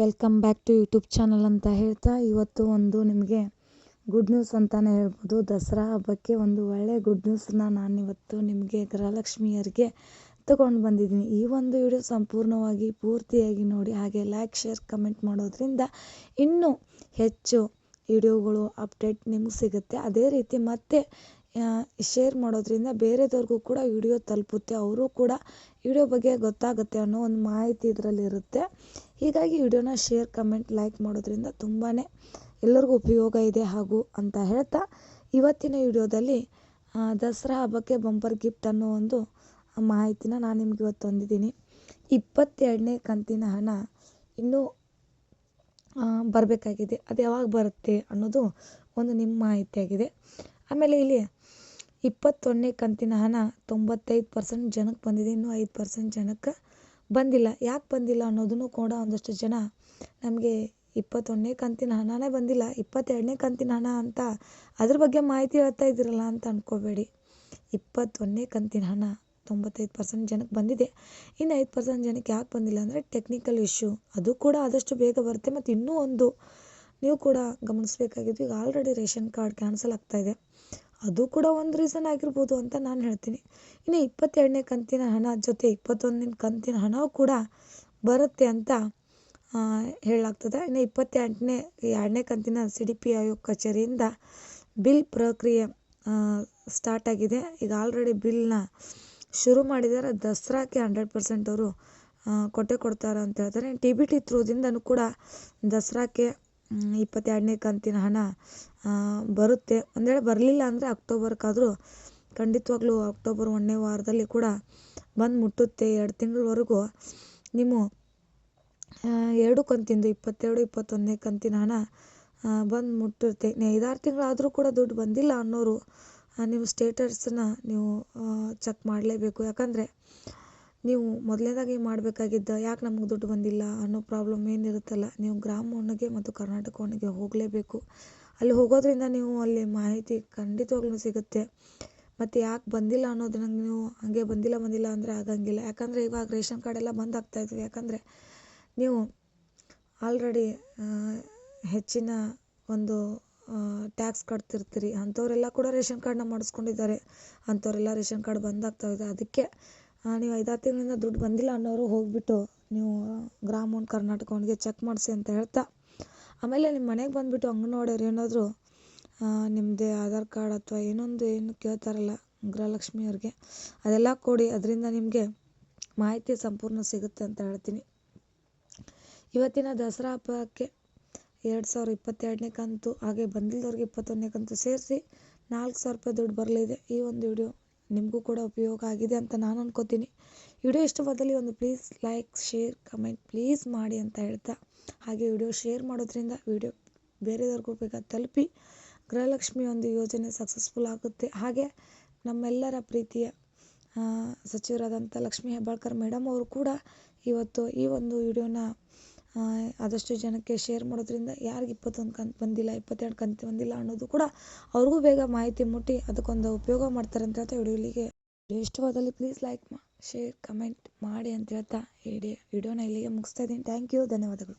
Welcome back to YouTube channel ಅಂತ ಹೇಳ್ತಾ ಇವತ್ತು ಒಂದು ನಿಮಗೆ ಗುಡ್ ನ್ಯೂಸ್ ಅಂತಲೇ ಹೇಳ್ಬೋದು. ದಸರಾ ಹಬ್ಬಕ್ಕೆ ಒಂದು ಒಳ್ಳೆಯ ಗುಡ್ ನ್ಯೂಸನ್ನ ನಾನಿವತ್ತು ನಿಮಗೆ ಗೃಹಲಕ್ಷ್ಮಿಯರಿಗೆ ತಗೊಂಡು ಬಂದಿದ್ದೀನಿ. ಈ ಒಂದು ವಿಡಿಯೋ ಸಂಪೂರ್ಣವಾಗಿ ಪೂರ್ತಿಯಾಗಿ ನೋಡಿ, ಹಾಗೆ ಲೈಕ್ ಶೇರ್ ಕಮೆಂಟ್ ಮಾಡೋದ್ರಿಂದ ಇನ್ನೂ ಹೆಚ್ಚು ವಿಡಿಯೋಗಳು ಅಪ್ಡೇಟ್ ನಿಮ್ಗೆ ಸಿಗುತ್ತೆ. ಅದೇ ರೀತಿ ಮತ್ತೆ ಶೇರ್ ಮಾಡೋದ್ರಿಂದ ಬೇರೆದವ್ರಿಗೂ ಕೂಡ ವಿಡಿಯೋ ತಲುಪುತ್ತೆ. ಅವರು ಕೂಡ ವಿಡಿಯೋ ಬಗ್ಗೆ ಗೊತ್ತಾಗುತ್ತೆ ಅನ್ನೋ ಒಂದು ಮಾಹಿತಿ ಇದರಲ್ಲಿ ಇರುತ್ತೆ. ಹೀಗಾಗಿ ವಿಡಿಯೋನ ಶೇರ್ ಕಮೆಂಟ್ ಲೈಕ್ ಮಾಡೋದ್ರಿಂದ ತುಂಬಾ ಎಲ್ಲರಿಗೂ ಉಪಯೋಗ ಇದೆ ಹಾಗೂ ಅಂತ ಹೇಳ್ತಾ ಇವತ್ತಿನ ವಿಡಿಯೋದಲ್ಲಿ ದಸರಾ ಹಬ್ಬಕ್ಕೆ ಬಂಪರ್ ಗಿಫ್ಟ್ ಅನ್ನೋ ಒಂದು ಮಾಹಿತಿನ ನಾನು ನಿಮ್ಗೆ ಇವತ್ತು ತಂದಿದ್ದೀನಿ. ಇಪ್ಪತ್ತೆರಡನೇ ಕಂತಿನ ಹಣ ಇನ್ನೂ ಬರಬೇಕಾಗಿದೆ. ಅದು ಯಾವಾಗ ಬರುತ್ತೆ ಅನ್ನೋದು ಒಂದು ನಿಮ್ಮ ಮಾಹಿತಿಯಾಗಿದೆ. ಆಮೇಲೆ ಇಲ್ಲಿ ಇಪ್ಪತ್ತೊಂದನೇ ಕಂತಿನ ಹಣ ತೊಂಬತ್ತೈದು ಪರ್ಸೆಂಟ್ ಜನಕ್ಕೆ ಬಂದಿದೆ. ಇನ್ನೂ ಐದು ಪರ್ಸೆಂಟ್ ಜನಕ್ಕೆ ಬಂದಿಲ್ಲ. ಯಾಕೆ ಬಂದಿಲ್ಲ ಅನ್ನೋದನ್ನು ಕೂಡ ಒಂದಷ್ಟು ಜನ ನಮಗೆ ಇಪ್ಪತ್ತೊಂದನೇ ಕಂತಿನ ಹಣನೇ ಬಂದಿಲ್ಲ. ಇಪ್ಪತ್ತೆರಡನೇ ಕಂತಿನ ಹಣ ಅಂತ ಅದ್ರ ಬಗ್ಗೆ ಮಾಹಿತಿ ಹೇಳ್ತಾ ಇದ್ದೀರಲ್ಲ ಅಂತ ಅಂದ್ಕೋಬೇಡಿ ಇಪ್ಪತ್ತೊಂದನೇ ಕಂತಿನ ಹಣ ತೊಂಬತ್ತೈದು ಪರ್ಸೆಂಟ್ ಜನಕ್ಕೆ ಬಂದಿದೆ. ಇನ್ನು ಐದು ಪರ್ಸೆಂಟ್ ಜನಕ್ಕೆ ಯಾಕೆ ಬಂದಿಲ್ಲ ಅಂದರೆ ಟೆಕ್ನಿಕಲ್ ಇಶ್ಯೂ ಅದು ಕೂಡ ಆದಷ್ಟು ಬೇಗ ಬರುತ್ತೆ ಮತ್ತು ಇನ್ನೂ ಒಂದು ನೀವು ಕೂಡ ಗಮನಿಸಬೇಕಾಗಿದ್ದು ಈಗ ಆಲ್ರೆಡಿ ರೇಷನ್ ಕಾರ್ಡ್ ಕ್ಯಾನ್ಸಲ್ ಆಗ್ತಾಯಿದೆ ಅದು ಕೂಡ ಒಂದು ರೀಸನ್ ಆಗಿರ್ಬೋದು ಅಂತ ನಾನು ಹೇಳ್ತೀನಿ. ಇನ್ನು ಇಪ್ಪತ್ತೆರಡನೇ ಕಂತಿನ ಹಣ ಜೊತೆ ಇಪ್ಪತ್ತೊಂದನೇ ಕಂತಿನ ಹಣವೂ ಕೂಡ ಬರುತ್ತೆ ಅಂತ ಹೇಳಲಾಗ್ತದೆ. ಇನ್ನು ಇಪ್ಪತ್ತೆಂಟನೇ, ಎರಡನೇ ಕಂತಿನ ಸಿ ಡಿ ಪಿ ಆಯೋಗ ಕಚೇರಿಯಿಂದ ಬಿಲ್ ಪ್ರಕ್ರಿಯೆ ಸ್ಟಾರ್ಟ್ ಆಗಿದೆ. ಈಗ ಆಲ್ರೆಡಿ ಬಿಲ್ನ ಶುರು ಮಾಡಿದ್ದಾರೆ ದಸರಾಕ್ಕೆ ಹಂಡ್ರೆಡ್ ಪರ್ಸೆಂಟ್ ಅವರು ಕೊಟ್ಟೆ ಕೊಡ್ತಾರೆ ಅಂತ ಹೇಳ್ತಾರೆ. ಟಿ ಬಿ ಟಿ ಥ್ರೂದಿಂದನೂ ಕೂಡ ದಸರಾಕ್ಕೆ ಇಪ್ಪತ್ತೆರಡನೇ ಕಂತಿನ ಹಣ ಬರುತ್ತೆ. ಒಂದು ಬರಲಿಲ್ಲ ಅಂದರೆ ಅಕ್ಟೋಬರ್ಗಾದರೂ ಖಂಡಿತವಾಗ್ಲೂ ಅಕ್ಟೋಬರ್ ಒಂದನೇ ವಾರದಲ್ಲಿ ಕೂಡ ಬಂದು ಮುಟ್ಟುತ್ತೆ. ಎರಡು ತಿಂಗಳವರೆಗೂ ನಿಮ್ಮ ಎರಡು ಕಂತಿಂದು, ಇಪ್ಪತ್ತೆರಡು, ಇಪ್ಪತ್ತೊಂದನೇ ಕಂತಿನ ಹಣ ಬಂದು ಮುಟ್ಟುತ್ತೆ. ಐದಾರು ತಿಂಗಳಾದರೂ ಕೂಡ ದುಡ್ಡು ಬಂದಿಲ್ಲ ಅನ್ನೋರು ನಿಮ್ಮ ಸ್ಟೇಟಸ್ನ ನೀವು ಚೆಕ್ ಮಾಡಲೇಬೇಕು. ಯಾಕಂದರೆ ನೀವು ಮೊದಲನೇದಾಗಿ ಮಾಡಬೇಕಾಗಿದ್ದ ಯಾಕೆ ನಮಗೆ ದುಡ್ಡು ಬಂದಿಲ್ಲ ಅನ್ನೋ ಪ್ರಾಬ್ಲಮ್ ಏನಿರುತ್ತಲ್ಲ, ನೀವು ಗ್ರಾಮ ಒಣಗೆ ಮತ್ತು ಕರ್ನಾಟಕ ಒಣಗೆ ಹೋಗಲೇಬೇಕು. ಅಲ್ಲಿ ಹೋಗೋದ್ರಿಂದ ನೀವು ಅಲ್ಲಿ ಮಾಹಿತಿ ಖಂಡಿತವಾಗ್ಲೂ ಸಿಗುತ್ತೆ. ಮತ್ತು ಯಾಕೆ ಬಂದಿಲ್ಲ ಅನ್ನೋದನ್ನ ನೀವು ಹಾಗೆ ಬಂದಿಲ್ಲ ಬಂದಿಲ್ಲ ಅಂದರೆ ಆಗಂಗಿಲ್ಲ. ಯಾಕಂದರೆ ಇವಾಗ ರೇಷನ್ ಕಾರ್ಡ್ ಎಲ್ಲ ಬಂದ್ ಆಗ್ತಾಯಿದ್ವಿ ಯಾಕಂದರೆ ನೀವು ಆಲ್ರೆಡಿ ಹೆಚ್ಚಿನ ಒಂದು ಟ್ಯಾಕ್ಸ್ ಕಟ್ತಿರ್ತೀರಿ. ಅಂಥವರೆಲ್ಲ ಕೂಡ ರೇಷನ್ ಕಾರ್ಡನ್ನ ಮಾಡಿಸ್ಕೊಂಡಿದ್ದಾರೆ. ಅಂಥವರೆಲ್ಲ ರೇಷನ್ ಕಾರ್ಡ್ ಬಂದ್ ಇದೆ. ಅದಕ್ಕೆ ನೀವು ಐದಾರು ತಿಂಗಳಿಂದ ದುಡ್ಡು ಬಂದಿಲ್ಲ ಅನ್ನೋರು ಹೋಗಿಬಿಟ್ಟು ನೀವು ಗ್ರಾಮ ಒನ್ ಕರ್ನಾಟಕ ಚೆಕ್ ಮಾಡಿಸಿ ಅಂತ ಹೇಳ್ತಾ. ಆಮೇಲೆ ನಿಮ್ಮ ಮನೆಗೆ ಬಂದುಬಿಟ್ಟು ಅಂಗನವಾಡಿಯವ್ರು ಏನಾದರೂ ನಿಮ್ಮದೇ ಆಧಾರ್ ಕಾರ್ಡ್ ಅಥವಾ ಏನೊಂದು ಏನು ಕೇಳ್ತಾರಲ್ಲ ಗೃಹಲಕ್ಷ್ಮಿಯವ್ರಿಗೆ ಅದೆಲ್ಲ ಕೊಡಿ, ಅದರಿಂದ ನಿಮಗೆ ಮಾಹಿತಿ ಸಂಪೂರ್ಣ ಸಿಗುತ್ತೆ ಅಂತ ಹೇಳ್ತೀನಿ. ಇವತ್ತಿನ ದಸರಾ ಹಬ್ಬಕ್ಕೆ ಎರಡು ಸಾವಿರ ಇಪ್ಪತ್ತೆರಡನೇ ಕಂತು, ಹಾಗೆ ಬಂದಿಲ್ಲದವ್ರಿಗೆ ಇಪ್ಪತ್ತೊಂದನೇ ಕಂತು ಸೇರಿಸಿ ನಾಲ್ಕು ಸಾವಿರ ರೂಪಾಯಿ ದುಡ್ಡು ಬರಲಿದೆ ಈ ಒಂದು ವಿಡಿಯೋ. ನಿಮಗೂ ಕೂಡ ಉಪಯೋಗ ಆಗಿದೆ ಅಂತ ನಾನು ಅನ್ಕೋತೀನಿ. ವಿಡಿಯೋ ಇಷ್ಟವಾದಲ್ಲಿ ಒಂದು please like share comment please ಮಾಡಿ ಅಂತ ಹೇಳ್ತಾ ಹಾಗೆ ವಿಡಿಯೋ ಶೇರ್ ಮಾಡೋದ್ರಿಂದ ವಿಡಿಯೋ ಬೇರೆಯವ್ರಿಗೂ ಬೇಗ ತಲುಪಿ ಗೃಹಲಕ್ಷ್ಮಿ ಒಂದು ಯೋಜನೆ ಸಕ್ಸಸ್ಫುಲ್ ಆಗುತ್ತೆ. ಹಾಗೆ ನಮ್ಮೆಲ್ಲರ ಪ್ರೀತಿಯ ಸಚಿವರಾದಂಥ ಲಕ್ಷ್ಮೀ ಹೆಬ್ಬಾಳ್ಕರ್ ಮೇಡಮ್ ಅವರು ಕೂಡ ಇವತ್ತು ಈ ಒಂದು ವಿಡಿಯೋನ ಆದಷ್ಟು ಜನಕ್ಕೆ ಶೇರ್ ಮಾಡೋದ್ರಿಂದ ಯಾರಿಗೆ ಇಪ್ಪತ್ತೊಂದು ಕಂತು ಬಂದಿಲ್ಲ, ಇಪ್ಪತ್ತೆರಡು ಕಂತು ಬಂದಿಲ್ಲ ಅನ್ನೋದು ಕೂಡ ಅವ್ರಿಗೂ ಬೇಗ ಮಾಹಿತಿ ಮುಟ್ಟಿ ಅದಕ್ಕೊಂದು ಉಪಯೋಗ ಮಾಡ್ತಾರೆ ಅಂತ ಹೇಳ್ತಾ ವಿಡಿಯೋ ಇಲ್ಲಿಗೆ ಇಷ್ಟವಾದಲ್ಲಿ ಪ್ಲೀಸ್ ಲೈಕ್ ಮಾ ಶೇರ್ ಕಮೆಂಟ್ ಮಾಡಿ ಅಂತ ಹೇಳ್ತಾ ವಿಡಿಯೋ ವಿಡಿಯೋನ ಇಲ್ಲಿಗೆ ಮುಗಿಸ್ತಾ ಇದ್ದೀನಿ. ಥ್ಯಾಂಕ್ ಯು ಧನ್ಯವಾದಗಳು.